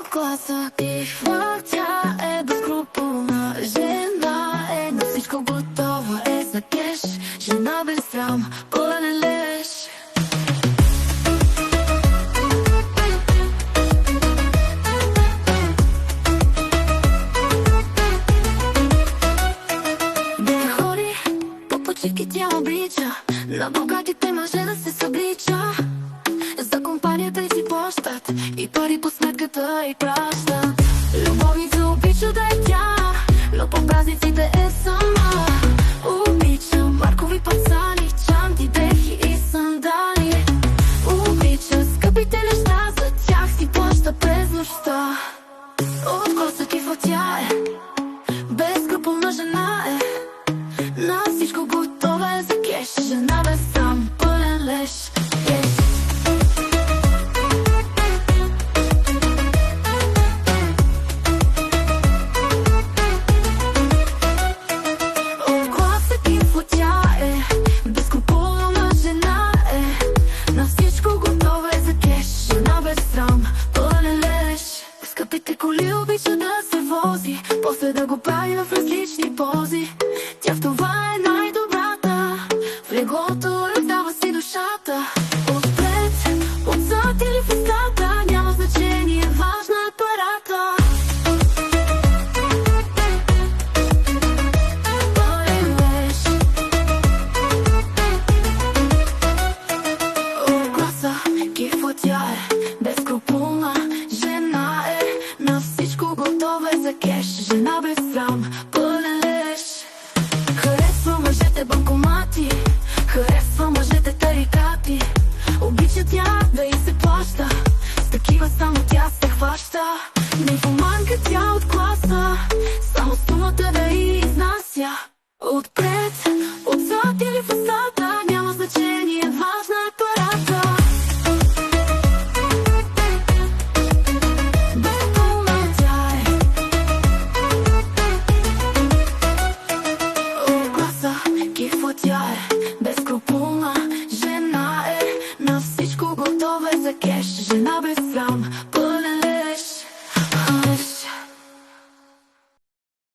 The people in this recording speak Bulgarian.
От класа пихва, тя е безкруполна Жена е на всичко готова. Е за кеш Жена без срам, пълен леш. Да ходи по почивки тя обича. На богатите мъже да се съблича. За компанията и пари по сметката и пращат Любовница обича да е тя Но по празниците е сама. Обича маркови пацани Чанти, дрехи и сандали. Обича скъпите неща За тях си плаща през нощта. От коса кифа тя е Безкруполна жена е. На всичко готова е за кеш Жена да се вози. После да го прави в различни пози. Тя в това за кеш. Жена без срам, пълен леш. Харесва мъжете банкомати. Харесва мъжете тарикати. Обича тя да й се плаща. С такива само тя се хваща. Нимфоманка тя от класа. Само с думата да й изнася. Отпред, I'm